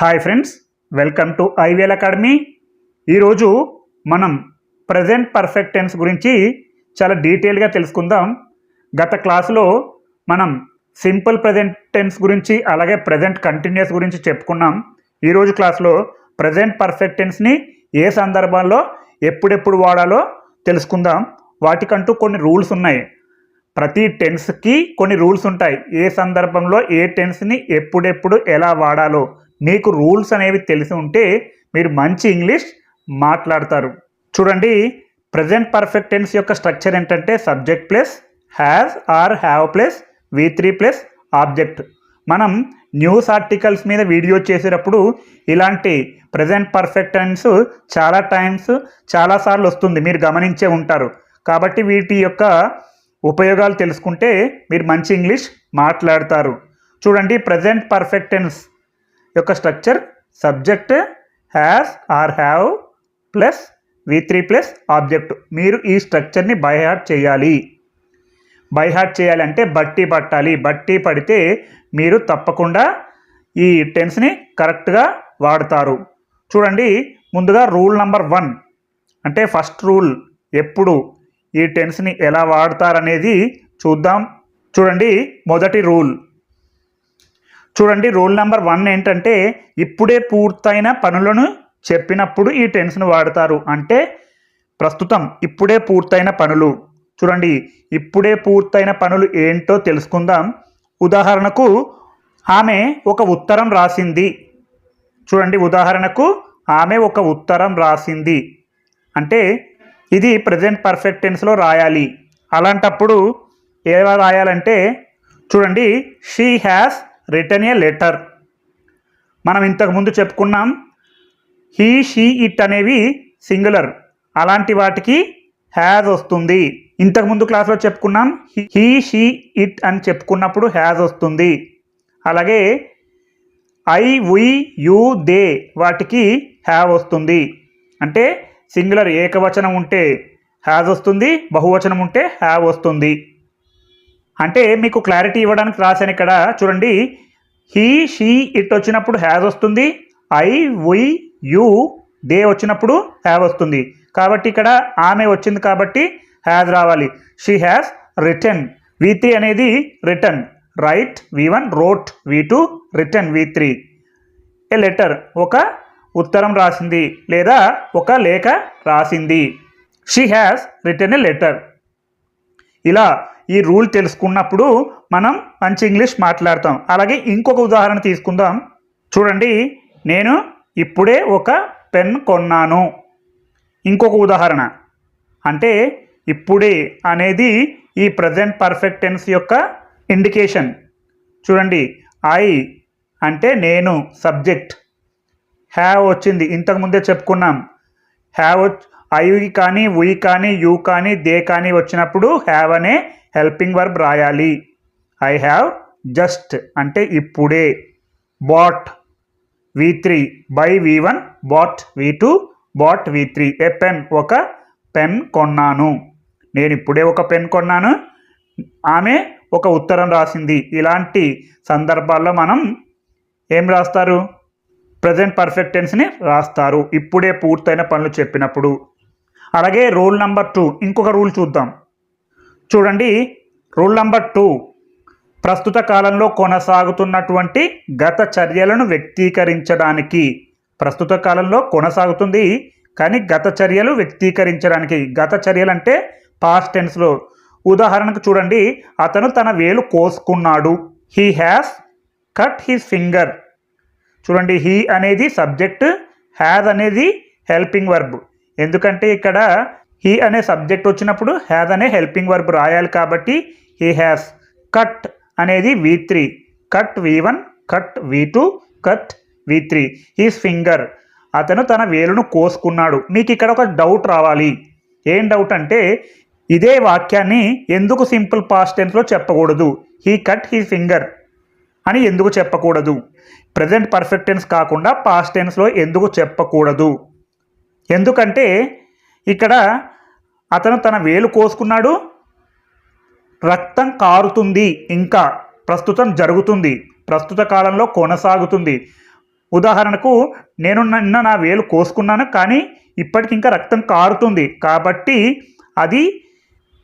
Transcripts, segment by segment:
Hi friends welcome to IVL academy. ఈరోజు మనం present perfect tense గురించి చాలా డీటెయిల్గా తెలుసుకుందాం. గత క్లాసులో మనం సింపుల్ ప్రజెంట్ టెన్స్ గురించి అలాగే ప్రజెంట్ కంటిన్యూస్ గురించి చెప్పుకున్నాం. ఈరోజు క్లాస్లో ప్రజెంట్ పర్ఫెక్ట్ టెన్స్ని ఏ సందర్భాల్లో ఎప్పుడెప్పుడు వాడాలో తెలుసుకుందాం. వాటికంటూ కొన్ని రూల్స్ ఉన్నాయి. ప్రతి టెన్స్కి కొన్ని రూల్స్ ఉంటాయి. ఏ సందర్భంలో ఏ టెన్స్ని ఎప్పుడెప్పుడు ఎలా వాడాలో మీకు రూల్స్ అనేవి తెలిసి ఉంటే మీరు మంచి ఇంగ్లీష్ మాట్లాడతారు. చూడండి ప్రజెంట్ పర్ఫెక్ట్ టెన్స్ యొక్క స్ట్రక్చర్ ఏంటంటే subject plus has or have plus V three plus object మనం న్యూస్ ఆర్టికల్స్ మీద వీడియో చేసేటప్పుడు ఇలాంటి ప్రజెంట్ పర్ఫెక్ట్ టెన్స్ చాలా టైమ్స్ చాలాసార్లు వస్తుంది మీరు గమనించే ఉంటారు. కాబట్టి వీటి యొక్క ఉపయోగాలు తెలుసుకుంటే మీరు మంచి ఇంగ్లీష్ మాట్లాడతారు. చూడండి ప్రజెంట్ పర్ఫెక్ట్ టెన్స్ యొక్క structure subject has or have plus V three plus object మీరు ఈ స్ట్రక్చర్ని బైహార్ట్ చేయాలి. బైహార్ట్ చేయాలంటే బట్టి పట్టాలి. బట్టి పడితే మీరు తప్పకుండా ఈ టెన్స్ని కరెక్ట్గా వాడతారు. చూడండి ముందుగా రూల్ నంబర్ వన్ అంటే ఫస్ట్ రూల్ ఎప్పుడు ఈ టెన్స్ని ఎలా వాడతారనేది చూద్దాం. చూడండి మొదటి రూల్ చూడండి రూల్ నెంబర్ వన్ ఏంటంటే ఇప్పుడే పూర్తయిన పనులను చెప్పినప్పుడు ఈ టెన్స్ను వాడతారు. అంటే ప్రస్తుతం ఇప్పుడే పూర్తయిన పనులు. చూడండి ఇప్పుడే పూర్తయిన పనులు ఏంటో తెలుసుకుందాం. ఉదాహరణకు ఆమె ఒక ఉత్తరం రాసింది. చూడండి ఉదాహరణకు ఆమె ఒక ఉత్తరం రాసింది. అంటే ఇది ప్రజెంట్ పర్ఫెక్ట్ టెన్స్లో రాయాలి. అలాంటప్పుడు ఎలా రాయాలంటే చూడండి she has return a letter మనం ఇంతకుముందు చెప్పుకున్నాం హీ షీ ఇట్ అనేవి సింగులర్ అలాంటి వాటికి హ్యాజ్ వస్తుంది. ఇంతకుముందు క్లాస్లో చెప్పుకున్నాం హీ షీ ఇట్ అని చెప్పుకున్నప్పుడు హ్యాజ్ వస్తుంది. అలాగే ఐ వి యూ దే వాటికి హ్యావ్ వస్తుంది. అంటే సింగులర్ ఏకవచనం ఉంటే హ్యాజ్ వస్తుంది బహువచనం ఉంటే హ్యావ్ వస్తుంది. అంటే మీకు క్లారిటీ ఇవ్వడానికి రాశాను ఇక్కడ చూడండి. హీ షీ ఇట్ వచ్చినప్పుడు హ్యాజ్ వస్తుంది. ఐ వి యు దే వచ్చినప్పుడు హ్యావ్ వస్తుంది. కాబట్టి ఇక్కడ ఆమె వచ్చింది కాబట్టి హ్యాజ్ రావాలి. She has return. V three అనేది return. Write V one wrote V two return V three. A letter? ఒక ఉత్తరం రాసింది లేదా ఒక లేఖ రాసింది. She has return a letter. ఇలా ఈ రూల్ తెలుసుకున్నప్పుడు మనం మంచి ఇంగ్లీష్ మాట్లాడతాం. అలాగే ఇంకొక ఉదాహరణ తీసుకుందాం. చూడండి నేను ఇప్పుడే ఒక పెన్ కొన్నాను. ఇంకొక ఉదాహరణ. అంటే ఇప్పుడే అనేది ఈ ప్రజెంట్ పర్ఫెక్ట్ టెన్స్ యొక్క ఇండికేషన్ చూడండి ఐ అంటే నేను సబ్జెక్ట్ హ్యావ్ వచ్చింది. ఇంతకుముందే చెప్పుకున్నాం. హ్యావ్ ఐ కానీ ఉయ్ కానీ యూ కానీ దే కానీ వచ్చినప్పుడు హ్యావ్ అనే హెల్పింగ్ వర్బ్ రాయాలి. ఐ హ్యావ్ జస్ట్ అంటే ఇప్పుడే. Bought V three buy V one bought V two bought V three a pen ఒక పెన్ కొన్నాను. నేను ఇప్పుడే ఒక పెన్ కొన్నాను. ఆమె ఒక ఉత్తరం రాసింది. ఇలాంటి సందర్భాల్లో మనం ఏం రాస్తారు? ప్రజెంట్ పర్ఫెక్ట్ టెన్స్ని రాస్తారు. ఇప్పుడే పూర్తయిన పనులు చెప్పినప్పుడు. అలాగే రూల్ నెంబర్ టూ ఇంకొక రూల్ చూద్దాం. చూడండి రూల్ నెంబర్ టూ ప్రస్తుత కాలంలో కొనసాగుతున్నటువంటి గత చర్యలను వ్యక్తీకరించడానికి ప్రస్తుత కాలంలో కొనసాగుతుంది కానీ గత చర్యలు వ్యక్తీకరించడానికి గత చర్యలు అంటే పాస్ట్ టెన్స్లో ఉదాహరణకు చూడండి అతను తన వేలు కోసుకున్నాడు. He has cut his finger చూడండి హీ అనేది సబ్జెక్ట్ హ్యాజ్ అనేది హెల్పింగ్ వర్బ్ ఎందుకంటే ఇక్కడ హీ అనే సబ్జెక్ట్ వచ్చినప్పుడు హ్యాజ్ అనే హెల్పింగ్ వర్బ్ రాయాలి కాబట్టి హీ హ్యాస్ కట్ అనేది V three cut V one cut V two cut V three his finger అతను తన వేలును కోసుకున్నాడు. మీకు ఇక్కడ ఒక డౌట్ రావాలి. ఏం డౌట్ అంటే ఇదే వాక్యాన్ని ఎందుకు సింపుల్ పాస్ట్ టెన్స్లో చెప్పకూడదు? హీ కట్ హీ ఫింగర్ అని ఎందుకు చెప్పకూడదు? ప్రజెంట్ పర్ఫెక్ట్ టెన్స్ కాకుండా పాస్ట్ టెన్స్లో ఎందుకు చెప్పకూడదు? ఎందుకంటే ఇక్కడ అతను తన వేలు కోసుకున్నాడు రక్తం కారుతుంది ఇంకా ప్రస్తుతం జరుగుతుంది ప్రస్తుత కాలంలో కొనసాగుతుంది. ఉదాహరణకు నేను నిన్న నా వేలు కోసుకున్నాను కానీ ఇప్పటికి ఇంకా రక్తం కారుతుంది. కాబట్టి అది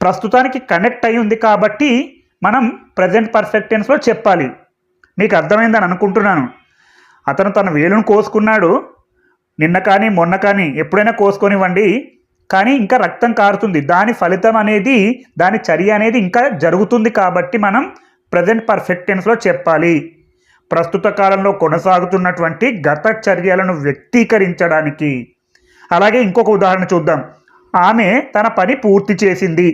ప్రస్తుతానికి కనెక్ట్ అయి ఉంది కాబట్టి మనం ప్రజెంట్ పర్ఫెక్ట్ టెన్స్లో చెప్పాలి. మీకు అర్థమైందని అనుకుంటున్నాను. అతను తన వేలును కోసుకున్నాడు నిన్న కానీ మొన్న కానీ ఎప్పుడైనా కోసుకొనివ్వండి. కానీ ఇంకా రక్తం కారుతుంది. దాని ఫలితం అనేది దాని చర్య అనేది ఇంకా జరుగుతుంది కాబట్టి మనం ప్రజెంట్ పర్ఫెక్ట్ టెన్స్లో చెప్పాలి. ప్రస్తుత కాలంలో కొనసాగుతున్నటువంటి గత చర్యలను వ్యక్తీకరించడానికి. అలాగే ఇంకొక ఉదాహరణ చూద్దాం. ఆమె తన పని పూర్తి చేసింది.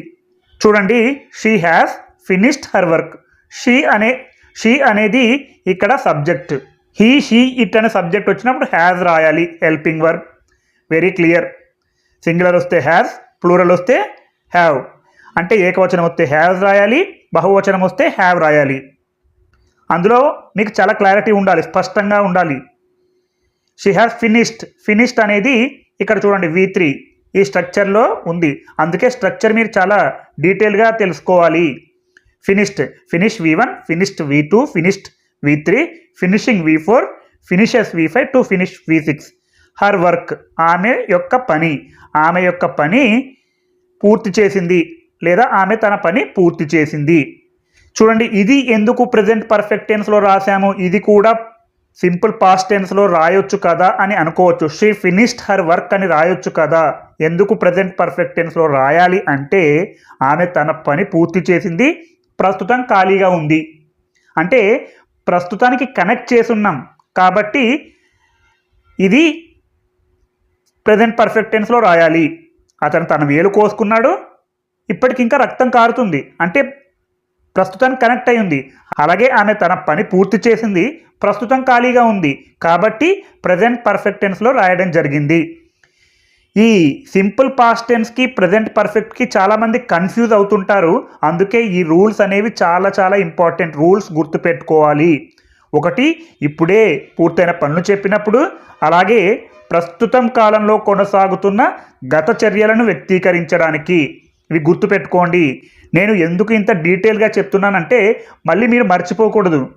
చూడండి she has finished her work she అనే షీ అనేది ఇక్కడ సబ్జెక్ట్ హీ షీ ఇట్ అనే సబ్జెక్ట్ వచ్చినప్పుడు హ్యాజ్ రాయాలి helping work very clear singular వస్తే హ్యాజ్ ప్లూరల్ వస్తే హ్యావ్ అంటే ఏకవచనం వస్తే హ్యావ్ రాయాలి బహువచనం వస్తే హ్యావ్ రాయాలి. అందులో మీకు చాలా క్లారిటీ ఉండాలి స్పష్టంగా ఉండాలి. షీ హ్యాస్ ఫినిష్డ్ ఫినిష్డ్ అనేది ఇక్కడ చూడండి వి త్రీ ఈ స్ట్రక్చర్లో ఉంది. అందుకే స్ట్రక్చర్ మీరు చాలా డీటెయిల్గా తెలుసుకోవాలి. Finished finish V one finished V two finished V three finishing V four finishes V five to finish V six her work ఆమె యొక్క పని ఆమె యొక్క పని పూర్తి చేసింది లేదా ఆమె తన పని పూర్తి చేసింది. చూడండి ఇది ఎందుకు ప్రజెంట్ పర్ఫెక్ట్ టెన్స్లో రాశాము? ఇది కూడా సింపుల్ పాస్ట్ టెన్స్లో రాయొచ్చు కదా అని అనుకోవచ్చు. షీ ఫినిష్డ్ హర్ వర్క్ అని రాయొచ్చు కదా. ఎందుకు ప్రజెంట్ పర్ఫెక్ట్ టెన్స్లో రాయాలి అంటే ఆమె తన పని పూర్తి చేసింది ప్రస్తుతం ఖాళీగా ఉంది. అంటే ప్రస్తుతానికి కనెక్ట్ చేసున్నాం. కాబట్టి ఇది ప్రజెంట్ పర్ఫెక్ట్ టెన్స్లో రాయాలి. అతను తన వేలు కోసుకున్నాడు. ఇప్పటికి ఇంకా రక్తం కారుతుంది. అంటే ప్రస్తుతానికి కనెక్ట్ అయ్యింది అలాగే ఆమె తన పని పూర్తి చేసింది. ప్రస్తుతం ఖాళీగా ఉంది. కాబట్టి ప్రజెంట్ పర్ఫెక్ట్ టెన్స్లో రాయడం జరిగింది. ఈ సింపుల్ పాస్ట్ టెన్స్కి ప్రజెంట్ పర్ఫెక్ట్కి చాలామంది కన్ఫ్యూజ్ అవుతుంటారు. అందుకే ఈ రూల్స్ అనేవి చాలా చాలా ఇంపార్టెంట్ రూల్స్ గుర్తుపెట్టుకోవాలి. ఒకటి ఇప్పుడే పూర్తయిన పనులు చెప్పినప్పుడు అలాగే ప్రస్తుతం కాలంలో కొనసాగుతున్న గత చర్యలను వ్యక్తీకరించడానికి. ఇవి గుర్తుపెట్టుకోండి. నేను ఎందుకు ఇంత డీటెయిల్గా చెప్తున్నానంటే మళ్ళీ మీరు మర్చిపోకూడదు.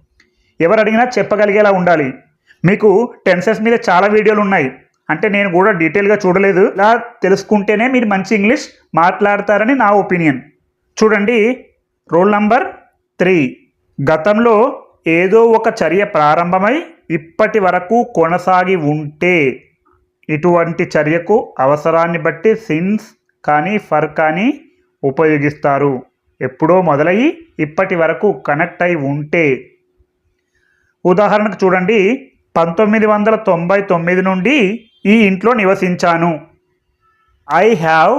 ఎవరు అడిగినా చెప్పగలిగేలా ఉండాలి. మీకు టెన్సెస్ మీద చాలా వీడియోలు ఉన్నాయి. అంటే నేను కూడా డీటెయిల్గా చూడలేదు. ఇలా తెలుసుకుంటేనే మీరు మంచి ఇంగ్లీష్ మాట్లాడతారని నా ఒపీనియన్ చూడండి రోల్ నంబర్ త్రీ గతంలో ఏదో ఒక చర్య ప్రారంభమై ఇప్పటి వరకు కొనసాగి ఉంటే ఇటువంటి చర్యకు అవసరాన్ని బట్టి సిన్స్ కానీ ఫర్ కానీ ఉపయోగిస్తారు. ఎప్పుడో మొదలయ్యి ఇప్పటి వరకు కనెక్ట్ అయి ఉంటే. ఉదాహరణకు చూడండి పంతొమ్మిది వందల తొంభై తొమ్మిది నుండి ఈ ఇంట్లో నివసించాను. ఐ హ్యావ్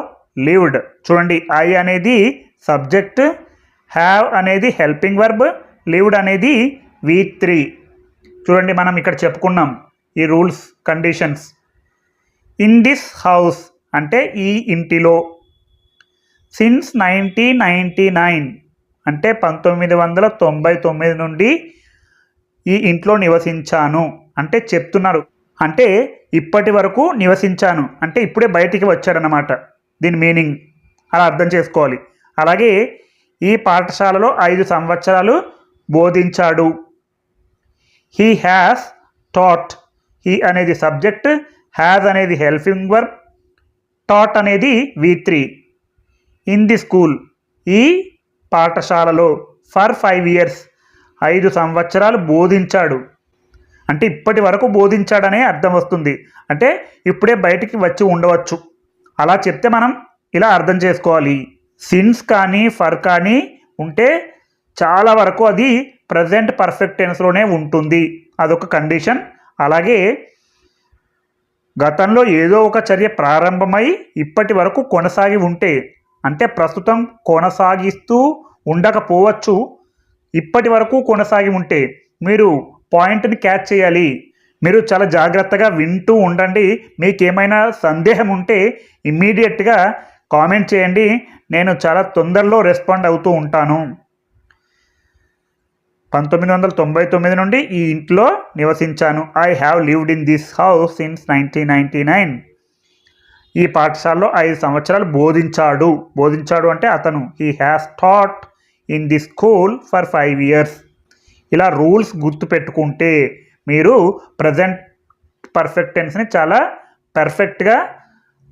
లివ్డ్ చూడండి ఐ అనేది సబ్జెక్ట్ హ్యావ్ అనేది హెల్పింగ్ వర్బ్ లివ్డ్ అనేది వి త్రీ చూడండి మనం ఇక్కడ చెప్పుకున్నాం ఈ rules conditions in this house అంటే ఈ ఇంటిలో సిన్స్ నైన్టీన్ నైంటీ నైన్ అంటే పంతొమ్మిది వందల తొంభై తొమ్మిది నుండి ఈ ఇంట్లో నివసించాను. అంటే చెప్తున్నారు అంటే ఇప్పటి వరకు నివసించాను. అంటే ఇప్పుడే బయటికి వచ్చాడనమాట దీని మీనింగ్ అలా అర్థం చేసుకోవాలి. అలాగే ఈ పాఠశాలలో ఐదు సంవత్సరాలు బోధించాడు. హీ హ్యాస్ టాట్ హీ అనేది సబ్జెక్ట్. హ్యాజ్ అనేది హెల్పింగ్ వర్క్ టాట్ అనేది V three in the school ఈ పాఠశాలలో ఫర్ ఫైవ్ ఇయర్స్ ఐదు సంవత్సరాలు బోధించాడు. అంటే ఇప్పటి వరకు బోధించాడనే అర్థం వస్తుంది. అంటే ఇప్పుడే బయటికి వచ్చి ఉండవచ్చు. అలా చెప్తే మనం ఇలా అర్థం చేసుకోవాలి. సిన్స్ కానీ ఫర్ కానీ ఉంటే చాలా వరకు అది ప్రజెంట్ పర్ఫెక్ట్ టెన్స్లోనే ఉంటుంది. అదొక కండిషన్ అలాగే గతంలో ఏదో ఒక చర్య ప్రారంభమై ఇప్పటి వరకు కొనసాగి ఉంటే అంటే ప్రస్తుతం కొనసాగిస్తూ ఉండకపోవచ్చు ఇప్పటి వరకు కొనసాగి ఉంటే మీరు పాయింట్ని క్యాచ్ చేయాలి. మీరు చాలా జాగ్రత్తగా వింటూ ఉండండి. మీకు ఏమైనా సందేహం ఉంటే ఇమ్మీడియట్గా కామెంట్ చేయండి. నేను చాలా తొందరలో రెస్పాండ్ అవుతూ ఉంటాను. పంతొమ్మిది వందల తొంభై తొమ్మిది నుండి ఈ ఇంట్లో నివసించాను. I have lived in this house since nineteen ninety nine ఈ పాఠశాలలో ఐదు సంవత్సరాలు బోధించాడు. బోధించాడు అంటే అతను. He has taught in the school for five years ఇలా రూల్స్ గుర్తుపెట్టుకుంటే మీరు ప్రజెంట్ పర్ఫెక్ట్ టెన్స్ని చాలా పర్ఫెక్ట్గా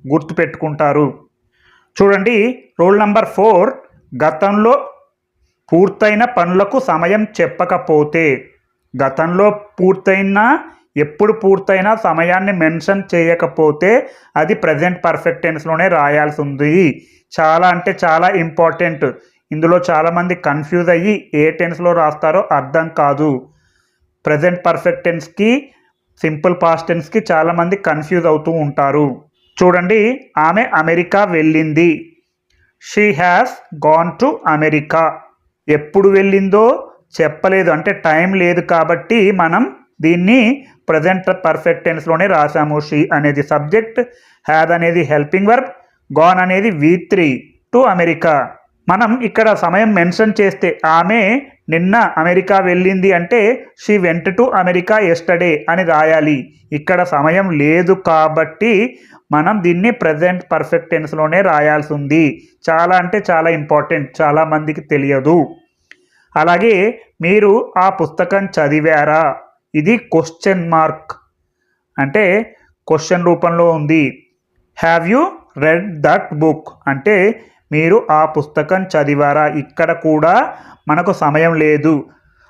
గుర్తుపెట్టుకుంటారు చూడండి రూల్ నంబర్ ఫోర్ గతంలో పూర్తయిన పనులకు సమయం చెప్పకపోతే గతంలో పూర్తయిన ఎప్పుడు పూర్తయినా సమయాన్ని మెన్షన్ చేయకపోతే అది ప్రజెంట్ పర్ఫెక్ట్ టెన్స్లోనే రాయాల్సి ఉంది. చాలా అంటే చాలా ఇంపార్టెంట్. ఇందులో చాలామంది కన్ఫ్యూజ్ అయ్యి ఏ టెన్స్లో రాస్తారో అర్థం కాదు. ప్రజెంట్ పర్ఫెక్ట్ టెన్స్కి సింపుల్ పాస్ట్ టెన్స్కి చాలామంది కన్ఫ్యూజ్ అవుతూ ఉంటారు. చూడండి ఆమె అమెరికా వెళ్ళింది. She has gone to America ఎప్పుడు వెళ్ళిందో చెప్పలేదు. అంటే టైం లేదు కాబట్టి మనం దీన్ని ప్రజెంట్ పర్ఫెక్ట్ టెన్స్లోనే రాసాము. షీ అనేది సబ్జెక్ట్ హ్యాద్ అనేది హెల్పింగ్ వర్బ్ గాన్ అనేది వి త్రీ టు అమెరికా మనం ఇక్కడ సమయం మెన్షన్ చేస్తే ఆమె నిన్న అమెరికా వెళ్ళింది అంటే she went to America yesterday అని రాయాలి. ఇక్కడ సమయం లేదు కాబట్టి మనం దీన్ని ప్రజెంట్ పర్ఫెక్ట్ టెన్స్లోనే రాయాల్సి ఉంది చాలా అంటే చాలా ఇంపార్టెంట్ చాలా మందికి తెలియదు. అలాగే మీరు ఆ పుస్తకం చదివారా? ఇది క్వశ్చన్ మార్క్. అంటే క్వశ్చన్ రూపంలో ఉంది. Have you read that book? అంటే మీరు ఆ పుస్తకం చదివారా? ఇక్కడ కూడా మనకు సమయం లేదు.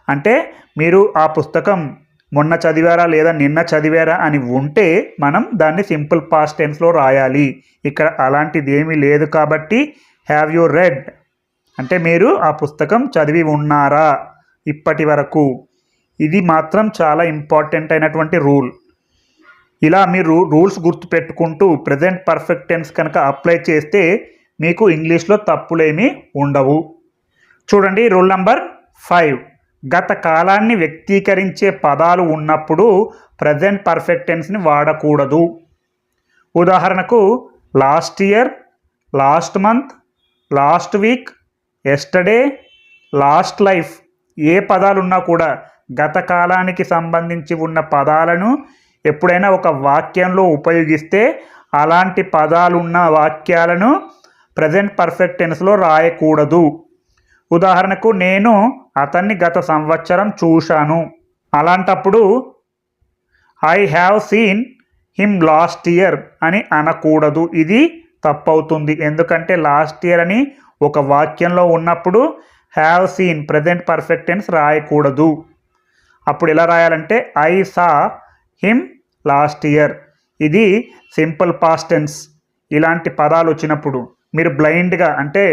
అంటే మీరు ఆ పుస్తకం మొన్న చదివారా లేదా నిన్న చదివారా అని ఉంటే మనం దాన్ని సింపుల్ పాస్ట్ టెన్స్లో రాయాలి. ఇక్కడ అలాంటిది ఏమీ లేదు కాబట్టి హ్యావ్ యూ రెడ్ అంటే మీరు ఆ పుస్తకం చదివి ఉన్నారా ఇప్పటి వరకు? ఇది మాత్రం చాలా ఇంపార్టెంట్ అయినటువంటి రూల్. ఇలా మీరు రూల్స్ గుర్తుపెట్టుకుంటూ ప్రజెంట్ పర్ఫెక్ట్ టెన్స్ కనుక అప్లై చేస్తే మీకు ఇంగ్లీష్లో తప్పులేమీ ఉండవు. చూడండి రూల్ నంబర్ ఫైవ్. గత కాలాన్ని వ్యక్తీకరించే పదాలు ఉన్నప్పుడు ప్రజెంట్ పర్ఫెక్ట్ టెన్స్ని వాడకూడదు. ఉదాహరణకు last year last month last week yesterday last life ఏ పదాలు ఉన్నా కూడా గత కాలానికి సంబంధించి ఉన్న పదాలను ఎప్పుడైనా ఒక వాక్యంలో ఉపయోగిస్తే అలాంటి పదాలున్న వాక్యాలను ప్రజెంట్ పర్ఫెక్ట్ టెన్స్లో రాయకూడదు. ఉదాహరణకు నేను అతన్ని గత సంవత్సరం చూశాను. అలాంటప్పుడు I have seen him last year అని అనకూడదు. ఇది తప్పవుతుంది. ఎందుకంటే లాస్ట్ ఇయర్ అని ఒక వాక్యంలో ఉన్నప్పుడు have seen present perfect tense రాయకూడదు. అప్పుడు ఎలా రాయాలంటే I saw him last year ఇది సింపుల్ పాస్ట్ టెన్స్. ఇలాంటి పదాలు వచ్చినప్పుడు. మీరు బ్లైండ్గా అంటే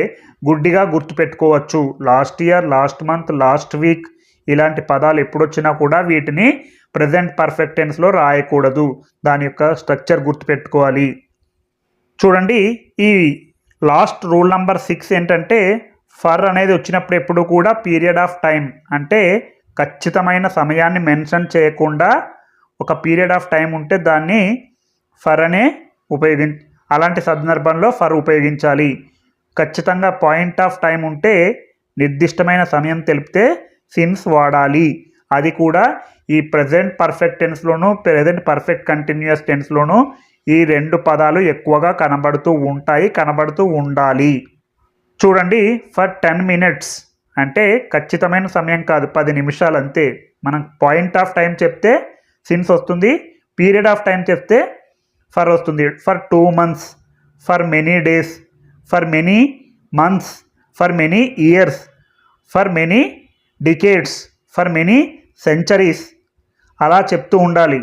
గుడ్డిగా గుర్తుపెట్టుకోవచ్చు. Last year last month last week ఇలాంటి పదాలు ఎప్పుడొచ్చినా కూడా వీటిని ప్రజెంట్ పర్ఫెక్ట్ టెన్స్లో రాయకూడదు. దాని యొక్క స్ట్రక్చర్ గుర్తుపెట్టుకోవాలి. చూడండి ఈ లాస్ట్ రూల్ నంబర్ సిక్స్ ఏంటంటే ఫర్ అనేది వచ్చినప్పుడు ఎప్పుడు కూడా పీరియడ్ ఆఫ్ టైం అంటే ఖచ్చితమైన సమయాన్ని మెన్షన్ చేయకుండా ఒక పీరియడ్ ఆఫ్ టైం ఉంటే దాన్ని ఫర్ అనే ఉపయోగి అలాంటి సందర్భంలో ఫర్ ఉపయోగించాలి. ఖచ్చితంగా పాయింట్ ఆఫ్ టైం ఉంటే నిర్దిష్టమైన సమయం తెలిపితే సిన్స్ వాడాలి. అది కూడా ఈ ప్రజెంట్ పర్ఫెక్ట్ టెన్స్లోనూ ప్రజెంట్ పర్ఫెక్ట్ కంటిన్యూస్ టెన్స్లోనూ ఈ రెండు పదాలు ఎక్కువగా కనబడుతూ ఉంటాయి కనబడుతూ ఉండాలి. చూడండి ఫర్ టెన్ మినిట్స్ అంటే ఖచ్చితమైన సమయం కాదు పది నిమిషాలు అంతే. మనం పాయింట్ ఆఫ్ టైం చెప్తే సిన్స్ వస్తుంది పీరియడ్ ఆఫ్ టైం చెప్తే ఫర్ వస్తుంది. For two months for many days for many months for many years for many decades for many centuries. అలా చెప్తూ ఉండాలి.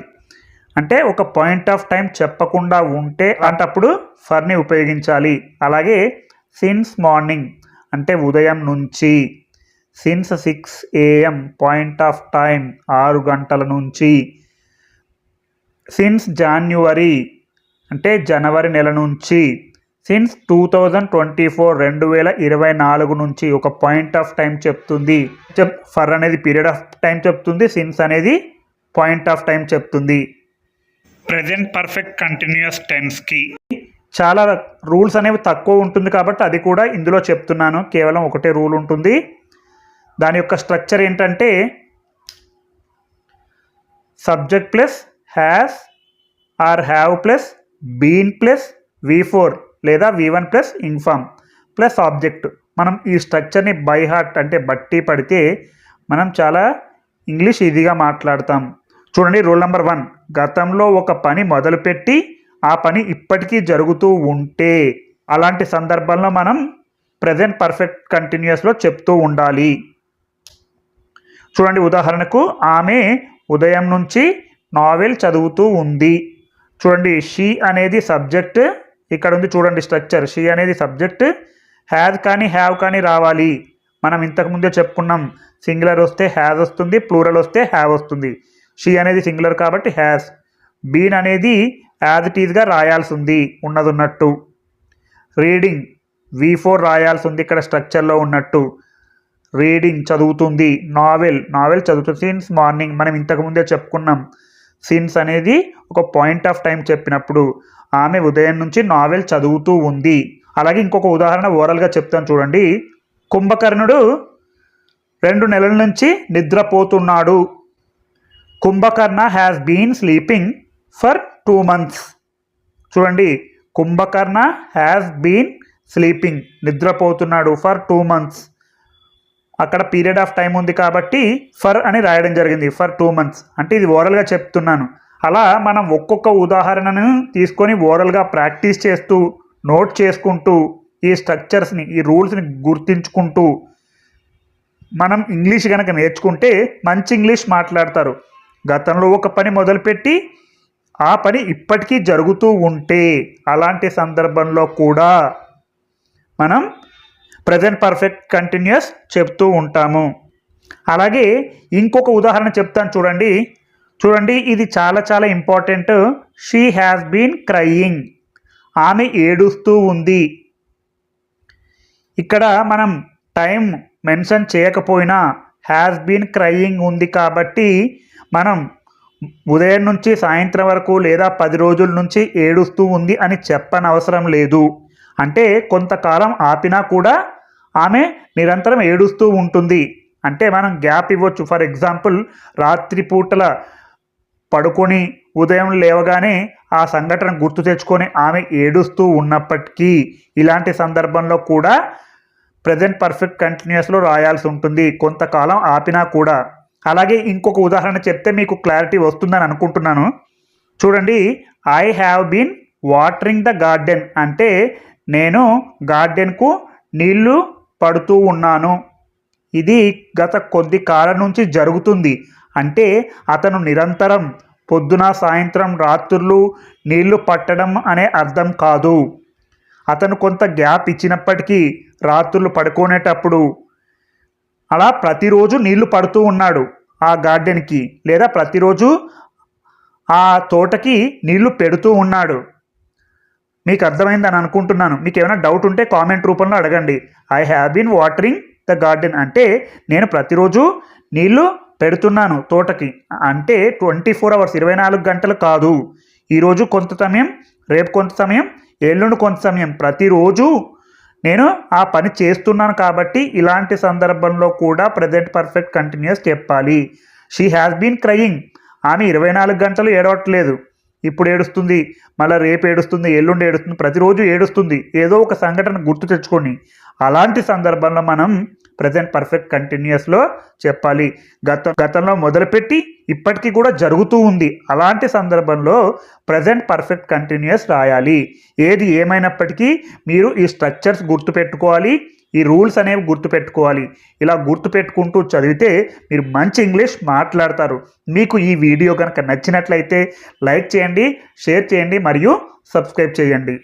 అంటే ఒక పాయింట్ ఆఫ్ టైం చెప్పకుండా ఉంటే అలాంటప్పుడు ఫర్ని ఉపయోగించాలి. అలాగే సిన్స్ మార్నింగ్ అంటే ఉదయం నుంచి since six AM point of time ఆరు గంటల నుంచి సిన్స్ జాన్యువరి అంటే జనవరి నెల నుంచి since two thousand twenty four రెండు వేల ఇరవై నాలుగు నుంచి ఒక పాయింట్ ఆఫ్ టైం చెప్తుంది. చెప్ ఫర్ అనేది పీరియడ్ ఆఫ్ టైం చెప్తుంది సిన్స్ అనేది పాయింట్ ఆఫ్ టైం చెప్తుంది. ప్రజెంట్ పర్ఫెక్ట్ కంటిన్యూస్ టెన్స్కి చాలా రూల్స్ అనేవి తక్కువ ఉంటుంది కాబట్టి అది కూడా ఇందులో చెప్తున్నాను. కేవలం ఒకటే రూల్ ఉంటుంది. దాని యొక్క స్ట్రక్చర్ ఏంటంటే subject plus has or have plus been plus V four లేదా V one plus ing form plus object. మనం ఈ స్ట్రక్చర్ని బై హార్ట్ అంటే బట్టి పడితే మనం చాలా ఇంగ్లీష్ ఈజీగా మాట్లాడతాం. చూడండి రూల్ నెంబర్ వన్. గతంలో ఒక పని మొదలుపెట్టి ఆ పని ఇప్పటికీ జరుగుతూ ఉంటే అలాంటి సందర్భంలో మనం ప్రజెంట్ పర్ఫెక్ట్ కంటిన్యూస్లో చెప్తూ ఉండాలి. చూడండి ఉదాహరణకు ఆమె ఉదయం నుంచి నావెల్ చదువుతూ ఉంది. చూడండి షీ అనేది సబ్జెక్ట్ ఇక్కడ ఉంది చూడండి స్ట్రక్చర్ షీ అనేది సబ్జెక్ట్ హ్యాజ్ కానీ హ్యావ్ కానీ రావాలి. మనం ఇంతకు ముందే చెప్పుకున్నాం సింగులర్ వస్తే హ్యాజ్ వస్తుంది ప్లూరల్ వస్తే హ్యావ్ వస్తుంది. షీ అనేది సింగులర్ కాబట్టి హ్యాస్ బీన్ అనేది యాజ్ ఇట్ ఈజ్గా రాయాల్సి ఉంది ఉన్నది ఉన్నట్టు రీడింగ్ వి ఫోర్ రాయాల్సి ఉంది ఇక్కడ స్ట్రక్చర్లో ఉన్నట్టు. రీడింగ్ చదువుతుంది నావెల్ నావెల్ చదువుతుంది సిన్స్ మార్నింగ్ మనం ఇంతకు ముందే చెప్పుకున్నాం సీన్స్ అనేది ఒక పాయింట్ ఆఫ్ టైం చెప్పినప్పుడు ఆమె ఉదయం నుంచి నావెల్ చదువుతూ ఉంది. అలాగే ఇంకొక ఉదాహరణ ఓరల్గా చెప్తాను చూడండి. కుంభకర్ణుడు రెండు నెలల నుంచి నిద్రపోతున్నాడు. Kumbhakarna has been sleeping for two months చూడండి. కుంభకర్ణ హ్యాస్ బీన్ స్లీపింగ్ నిద్రపోతున్నాడు ఫర్ టూ మంత్స్ అక్కడ పీరియడ్ ఆఫ్ టైం ఉంది కాబట్టి ఫర్ అని రాయడం జరిగింది ఫర్ టూ మంత్స్. అంటే ఇది ఓరల్గా చెప్తున్నాను. అలా మనం ఒక్కొక్క ఉదాహరణను తీసుకొని ఓరల్గా ప్రాక్టీస్ చేస్తూ నోట్ చేసుకుంటూ ఈ స్ట్రక్చర్స్ని ఈ రూల్స్ని గుర్తించుకుంటూ మనం ఇంగ్లీష్ కనుక నేర్చుకుంటే మంచి ఇంగ్లీష్ మాట్లాడతారు. గతంలో ఒక పని మొదలుపెట్టి ఆ పని ఇప్పటికీ జరుగుతూ ఉంటే అలాంటి సందర్భంలో కూడా మనం ప్రజెంట్ పర్ఫెక్ట్ కంటిన్యూస్ చెప్తూ ఉంటాము. అలాగే ఇంకొక ఉదాహరణ చెప్తాను చూడండి. చూడండి ఇది చాలా చాలా important she has been crying ఆమె ఏడుస్తూ ఉంది. ఇక్కడ మనం టైం మెన్షన్ చేయకపోయినా హ్యాస్ బీన్ క్రయింగ్ ఉంది కాబట్టి మనం ఉదయం నుంచి సాయంత్రం వరకు లేదా పది రోజుల నుంచి ఏడుస్తూ ఉంది అని చెప్పనవసరం లేదు. అంటే కొంతకాలం ఆపినా కూడా ఆమె నిరంతరం ఏడుస్తూ ఉంటుంది. అంటే మనం గ్యాప్ ఇవ్వచ్చు. ఫర్ ఎగ్జాంపుల్ రాత్రి పూటల పడుకొని ఉదయం లేవగానే ఆ సంఘటన గుర్తు తెచ్చుకొని ఆమె ఏడుస్తూ ఉన్నప్పటికీ ఇలాంటి సందర్భంలో కూడా ప్రజెంట్ పర్ఫెక్ట్ కంటిన్యూస్లో రాయాల్సి ఉంటుంది. కొంతకాలం ఆపినా కూడా. అలాగే ఇంకొక ఉదాహరణ చెప్తే మీకు క్లారిటీ వస్తుందని అనుకుంటున్నాను. చూడండి I have been watering the garden. అంటే నేను గార్డెన్కు నీళ్ళు పడుతూ ఉన్నాను. ఇది గత కొద్ది కాలం నుంచి జరుగుతుంది. అంటే అతను నిరంతరం పొద్దున సాయంత్రం రాత్రులు నీళ్ళు పట్టడం అనే అర్థం కాదు. అతను కొంత గ్యాప్ ఇచ్చినప్పటికీ రాత్రులు పడుకునేటప్పుడు అలా ప్రతిరోజు నీళ్ళు పడుతూ ఉన్నాడు ఆ గార్డెన్కి లేదా ప్రతిరోజు ఆ తోటకి నీళ్ళు పెడుతూ ఉన్నాడు. మీకు అర్థమైందని అనుకుంటున్నాను. మీకు ఏమైనా డౌట్ ఉంటే కామెంట్ రూపంలో అడగండి. I have been watering the garden అంటే నేను ప్రతిరోజు నీళ్ళు పెడుతున్నాను తోటకి. అంటే ట్వంటీ ఫోర్ అవర్స్ ఇరవై నాలుగు గంటలు కాదు. ఈరోజు కొంత సమయం రేపు కొంత సమయం ఎల్లుండి కొంత సమయం. ప్రతిరోజు నేను ఆ పని చేస్తున్నాను కాబట్టి ఇలాంటి సందర్భంలో కూడా ప్రజెంట్ పర్ఫెక్ట్ కంటిన్యూస్ చెప్పాలి. షీ హ్యాస్ బీన్ క్రయింగ్ ఆమె ఇరవై నాలుగు గంటలు ఏడవట్లేదు. ఇప్పుడు ఏడుస్తుంది మళ్ళీ రేపు ఏడుస్తుంది ఎల్లుండి ఏడుస్తుంది ప్రతిరోజు ఏడుస్తుంది ఏదో ఒక సంఘటన గుర్తు తెచ్చుకొని అలాంటి సందర్భంలో మనం ప్రజెంట్ పర్ఫెక్ట్ కంటిన్యూస్లో చెప్పాలి. గత గతంలో మొదలుపెట్టి ఇప్పటికీ కూడా జరుగుతూ ఉంది. అలాంటి సందర్భంలో ప్రజెంట్ పర్ఫెక్ట్ కంటిన్యూస్ రాయాలి. ఏది ఏమైనప్పటికీ మీరు ఈ స్ట్రక్చర్స్ గుర్తుపెట్టుకోవాలి. ఈ రూల్స్ అనేవి గుర్తుపెట్టుకోవాలి. ఇలా గుర్తుపెట్టుకుంటూ చదివితే మీరు మంచి ఇంగ్లీష్ మాట్లాడతారు. మీకు ఈ వీడియో కనుక నచ్చినట్లయితే లైక్ చేయండి షేర్ చేయండి మరియు సబ్స్క్రైబ్ చేయండి.